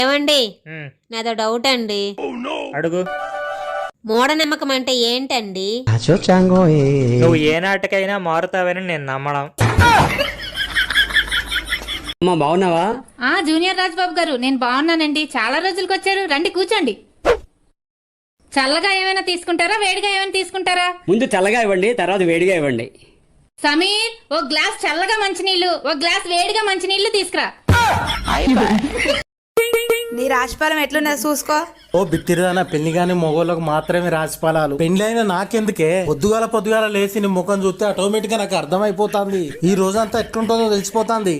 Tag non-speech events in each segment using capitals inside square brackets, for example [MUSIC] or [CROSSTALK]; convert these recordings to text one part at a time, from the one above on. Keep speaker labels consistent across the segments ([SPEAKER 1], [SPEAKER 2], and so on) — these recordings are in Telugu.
[SPEAKER 1] ఏమండి నాదో డౌట్ అండి.
[SPEAKER 2] అడుగు.
[SPEAKER 1] మూఢనమ్మకం అంటే ఏంటండి?
[SPEAKER 2] నువ్వు ఏ నాటికైనా మారుతావని నేను నమ్మడం.
[SPEAKER 3] అమ్మా బాగున్నావా?
[SPEAKER 4] ఆ జూనియర్ రాజ్బాబు గారు నేను బాగున్నానండి. చాలా రోజులకు వచ్చారు. రండి కూర్చోండి. చల్లగా ఏమైనా తీసుకుంటారా? వేడిగా ఏమైనా తీసుకుంటారా?
[SPEAKER 3] ముందు చల్లగా ఇవ్వండి తర్వాత వేడిగా ఇవ్వండి.
[SPEAKER 4] సమీర్ ఓ గ్లాస్ చల్లగా మంచినీళ్ళు ఓ గ్లాస్ వేడిగా మంచినీళ్ళు తీసుకురా.
[SPEAKER 5] నీ రాశిఫలం ఎట్లున్నది చూసుకో.
[SPEAKER 6] ఓ బిత్తిరిదానా పెళ్ళి గాని మగోళ్ళకు మాత్రమే రాసిఫలాలు పెండ్లైన నాకెందుకే? పొద్దుగాల పొద్దుగాల లేచి నీ ముఖం చూస్తే ఆటోమేటిక్గా నాకు అర్థమైపోతుంది. ఈ రోజంతా ఎట్లుంటుందో తెలిసిపోతుంది.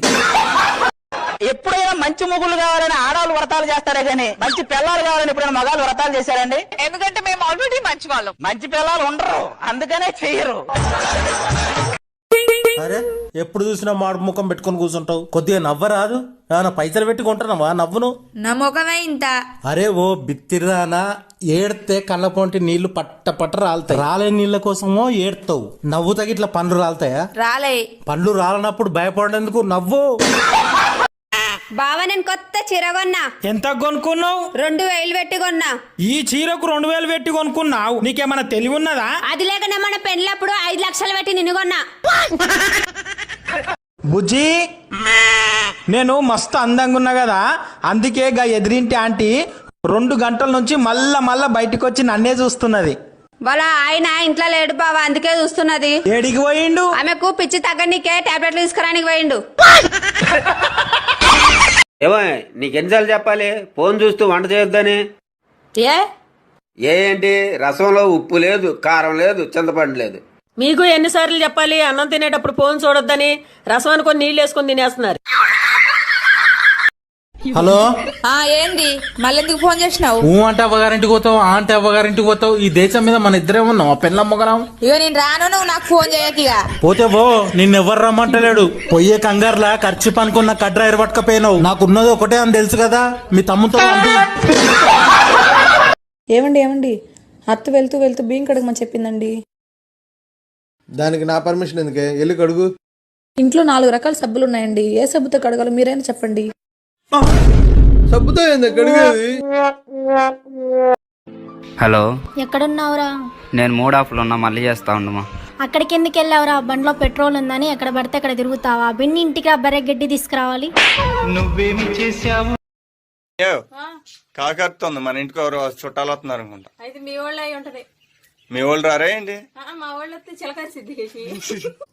[SPEAKER 7] ఎప్పుడైనా మంచి మొగుళ్ళు కావాలని ఆడవాళ్ళు వ్రతాలు చేస్తారే గానీ మంచి పిల్లలు కావాలని ఎప్పుడైనా మగాళ్ళు వ్రతాలు చేశారండి? ఎందుకంటే మేము ఆల్రెడీ మంచి వాళ్ళం మంచి పిల్లలు ఉండరు అందుకనే చెయ్యరు.
[SPEAKER 6] అరే ఎప్పుడు చూసినా మాడు ముఖం పెట్టుకొని కూర్చుంటావు. కొద్దిగా నవ్వరాదు. ఏమైనా పైసలు పెట్టి కొంటున్నావా నవ్వును.
[SPEAKER 5] నా ముఖమే ఇంత.
[SPEAKER 6] అరే ఓ బిత్తిరిదానా ఏడితే కళ్ళ పొంటి నీళ్ళు పట్ట పట్ట రాలుతాయి. రాలే నీళ్ళ కోసమో ఏడుతావు. నవ్వు తగిట్ల పండ్లు రాలుతాయా?
[SPEAKER 5] రాలే.
[SPEAKER 6] పండ్లు రాలనప్పుడు భయపడేందుకు నవ్వు.
[SPEAKER 5] బావ నేను కొత్త చీర కొన్నా.
[SPEAKER 8] ఎంత కొనుక్కున్నావు?
[SPEAKER 5] రెండు వేలు పెట్టి కొన్నా.
[SPEAKER 8] ఈ చీరకు రెండు వేలు పెట్టి కొనుక్కున్నావు. నీకేమైనా తెలివి ఉన్నదా?
[SPEAKER 5] అది లేకనే మన పెళ్ళప్పుడు ఐదు లక్షలు పెట్టి నిన్ను కొన్నా.
[SPEAKER 8] బుజ్జి నేను మస్తు అందంగా ఉన్నా కదా. అందుకే గా ఎదిరింటి ఆంటీ రెండు గంటల నుంచి మళ్ళా మళ్ళా బయటకు వచ్చి నన్నే చూస్తున్నది.
[SPEAKER 5] వాళ్ళ ఆయన ఇంట్లో లేడు బావ అందుకే చూస్తున్నది.
[SPEAKER 8] ఏడికి పోయిండు?
[SPEAKER 5] ఆమెకు పిచ్చి తగ్గనికే టాబ్లెట్లు తీసుకురానికి పోయిండు. [LAUGHS]
[SPEAKER 9] ఏమో నీకెన్నిసార్లు చెప్పాలి? ఫోన్ చూస్తూ వంట చేయొద్దని.
[SPEAKER 1] ఏ?
[SPEAKER 9] ఏ ఏంటి? రసంలో ఉప్పు లేదు కారం లేదు చింతపండు లేదు.
[SPEAKER 10] మీకు ఎన్నిసార్లు చెప్పాలి? అన్నం తినేటప్పుడు ఫోన్ చూడొద్దని. రసం అనుకొని నీళ్ళు వేసుకొని తినేస్తున్నారు.
[SPEAKER 6] హలో
[SPEAKER 5] ఆ ఏంది? మళ్ళెందుకు ఫోన్ చేసినావు?
[SPEAKER 6] ఊ అంటే అవ్వగారింటికి పోతావు ఆ అంటే అవ్వగారింటికి పోతావు ఈ దేశం మీద మన ఇద్దరే ఉన్నాం ఆ పెళ్ళమ్మగరం
[SPEAKER 5] ఇగో నేను రాను నువ్వు నాకు ఫోన్ చేయకిగా
[SPEAKER 6] పోతే పో నిన్నెవ్వరు రమ్మంటలేడు. పొయ్యే కంగారులా ఖర్చు పనుకున్న కడ్ర ఎరబట్టకపోయినావు నాకున్నది ఒకటే అని తెలుసు కదా మీ తమ్ముతో.
[SPEAKER 11] ఏమండి ఏమండి? అత్త వెళ్తూ వెళ్తూ బియ్యం కడగమని చెప్పిందండి.
[SPEAKER 12] దానికి నా పర్మిషన్ ఎందుకే? వెళ్ళి కడుగు.
[SPEAKER 11] ఇంట్లో నాలుగు రకాల సబ్బులు ఉన్నాయండి ఏ సబ్బుతో కడగాలో మీరైనా చెప్పండి.
[SPEAKER 12] సబ్బుతో ఏంది కడిగేది
[SPEAKER 3] హలో.
[SPEAKER 4] ఎక్కడున్నావురా?
[SPEAKER 3] నేను మూడ్ ఆఫ్లో ఉన్నా మళ్ళీ చేస్తా ఉండమా
[SPEAKER 4] అక్కడికి ఎందుకు వెళ్ళావురా బండిలో పెట్రోల్ ఉందని ఎక్కడ పడితే అక్కడ తిరుగుతావా? బిన్ని ఇంటికి బరే గడ్డి తీసుకురావాలి.
[SPEAKER 12] కాకరుతుంది. మన ఇంటికి ఎవరు చుట్టాలు వస్తున్నారు అనుకుంటా.
[SPEAKER 10] అయితే మీ వాళ్ళ అయి ఉంటది.
[SPEAKER 12] మీ వాళ్ళు రారా ఏంటి?
[SPEAKER 10] మా వాళ్ళు చిలకరిసిద్ది [LAUGHS]